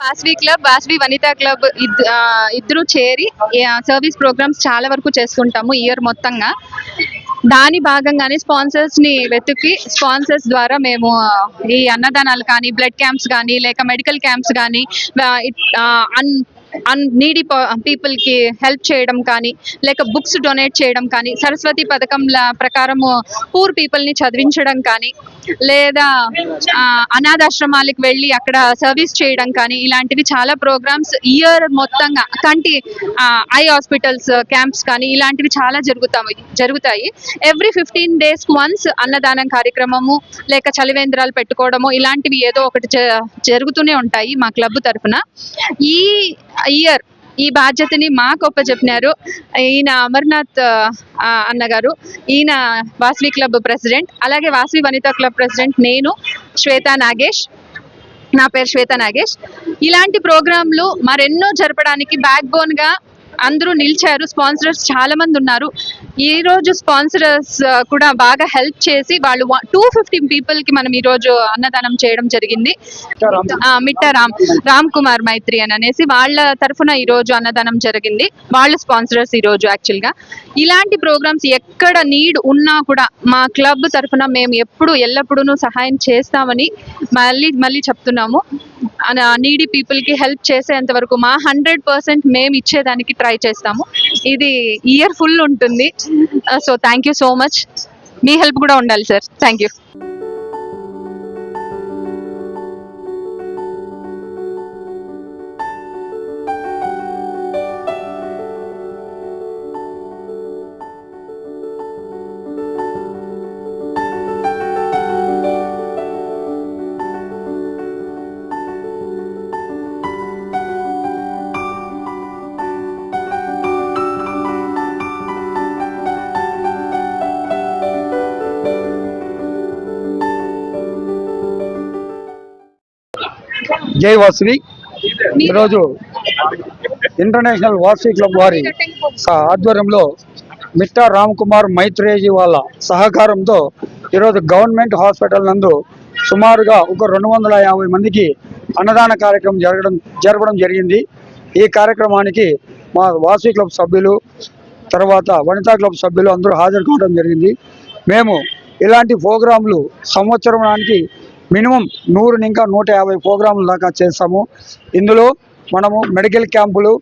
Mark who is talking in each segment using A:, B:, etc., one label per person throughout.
A: బాస్వి club బాస్వి వనిత club ఇద్- ఇద్దరు చేరి సర్వీస్ ప్రోగ్రామ్స్ చాలా వరకు చేసుకుంటాము ఇయర్ మొత్తంగా. దాని భాగంగానే స్పాన్సర్స్ని వెతికి స్పాన్సర్స్ ద్వారా మేము ఈ అన్నదానాలు కానీ బ్లడ్ క్యాంప్స్ కానీ లేక మెడికల్ క్యాంప్స్ కానీ అన్ నీడి నీడీ పీపుల్కి హెల్ప్ చేయడం కానీ లేక బుక్స్ డొనేట్ చేయడం కానీ సరస్వతి పథకం ప్రకారము పూర్ పీపుల్ని చదివించడం కానీ లేదా అనాథాశ్రమాలకు వెళ్ళి అక్కడ సర్వీస్ చేయడం కానీ ఇలాంటివి చాలా ప్రోగ్రామ్స్ ఇయర్ మొత్తంగా కంటి ఐ హాస్పిటల్స్ క్యాంప్స్ కానీ ఇలాంటివి చాలా జరుగుతాయి జరుగుతాయి. ఎవ్రీ ఫిఫ్టీన్ డేస్ వన్స్ అన్నదానం కార్యక్రమము లేక చలివేంద్రాలు పెట్టుకోవడము ఇలాంటివి ఏదో ఒకటి జ- జరుగుతూనే ఉంటాయి మా క్లబ్ తరఫున. ఈ ఇయర్ ఈ బాధ్యతని మాకు చెప్పినారు ఈయన అమర్నాథ్ ఆ, అన్నగారు. ఈయన వాసవి క్లబ్ ప్రెసిడెంట్. అలాగే వాసవి వనిత క్లబ్ ప్రెసిడెంట్ నేను శ్వేతా నాగేష్. నా పేరు శ్వేత నాగేష్. ఇలాంటి ప్రోగ్రాంలు మరెన్నో జరపడానికి బ్యాక్ బోన్గా అందరూ నిలిచారు. స్పాన్సరర్స్ చాలా మంది ఉన్నారు. ఈ రోజు స్పాన్సరర్స్ కూడా బాగా హెల్ప్ చేసి వాళ్ళు టూ ఫిఫ్టీ పీపుల్కి మనం ఈ రోజు అన్నదానం చేయడం జరిగింది. మిట్ట రామ్. రామ్. కుమార్ మైత్రి అని అనేసి వాళ్ళ తరఫున ఈ రోజు అన్నదానం జరిగింది. వాళ్ళ స్పాన్సరర్స్ ఈ రోజు యాక్చువల్గా. ఇలాంటి ప్రోగ్రామ్స్ ఎక్కడ నీడ్ ఉన్నా కూడా మా క్లబ్ తరఫున మేము ఎప్పుడు ఎల్లప్పుడూ సహాయం చేస్తామని మళ్ళీ మళ్ళీ చెప్తున్నాము. నీడీ పీపుల్కి హెల్ప్ చేసేంత వరకు మా హండ్రెడ్ పర్సెంట్ మేము ఇచ్చేదానికి ట్రై చేస్తాము. ఇది ఇయర్ ఫుల్ ఉంటుంది. So thank you so much me help కూడా ఉండాలి సార్ థ్యాంక్ యూ
B: జై వాసవి ఈరోజు ఇంటర్నేషనల్ వాసవి క్లబ్ వారి ఆధ్వర్యంలో మిట్టా రామ్ కుమార్ మైత్రేజీ వాళ్ళ సహకారంతో ఈరోజు గవర్నమెంట్ హాస్పిటల్ నందు సుమారుగా ఒక రెండు వందల యాభై మందికి అన్నదాన కార్యక్రమం జరగడం జరపడం జరిగింది. ఈ కార్యక్రమానికి మా వాసవి క్లబ్ సభ్యులు తర్వాత వనితా క్లబ్ సభ్యులు అందరూ హాజరు కావడం జరిగింది. మేము ఇలాంటి ప్రోగ్రాంలు సంవత్సరానికి మినిమం నూరు ఇంకా నూట యాభై ప్రోగ్రాంలు దాకా చేస్తాము. ఇందులో మనము మెడికల్ క్యాంపులు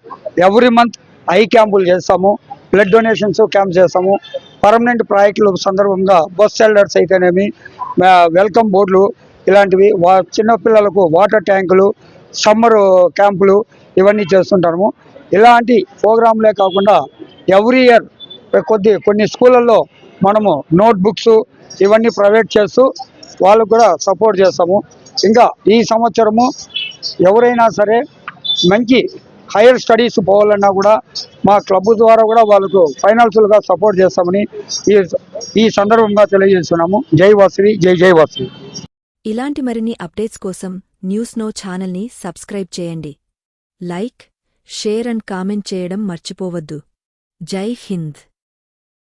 B: ఎవ్రీ మంత్ ఐ క్యాంపులు చేస్తాము. బ్లడ్ డొనేషన్స్ క్యాంప్ చేస్తాము. పర్మనెంట్ ప్రాజెక్టుల సందర్భంగా బస్ షెల్టర్స్ అయితేనేమి వెల్కమ్ బోర్డులు ఇలాంటివి వా చిన్నపిల్లలకు వాటర్ ట్యాంకులు సమ్మర్ క్యాంపులు ఇవన్నీ చేస్తుంటాము. ఇలాంటి ప్రోగ్రాంలే కాకుండా ఎవ్రీ ఇయర్ కొద్ది కొన్ని స్కూళ్ళల్లో మనము నోట్బుక్స్ ఇవన్నీ ప్రొవైడ్ చేస్తూ వాళ్ళకు కూడా సపోర్ట్ చేస్తాము. ఇంకా ఈ సంవత్సరము ఎవరైనా సరే మంచి హైయర్ స్టడీస్ పోవాలన్నా కూడా మా క్లబ్ ద్వారా కూడా వాళ్ళకు ఫైనాన్షియల్గా సపోర్ట్ చేస్తామని ఈ ఈ సందర్భంగా తెలియజేస్తున్నాము. జై వాసవి జై జై వాసవి.
C: ఇలాంటి మరిన్ని అప్డేట్స్ కోసం న్యూస్ నో ఛానల్ని సబ్స్క్రైబ్ చేయండి. లైక్ షేర్ అండ్ కామెంట్ చేయడం మర్చిపోవద్దు. జై హింద్.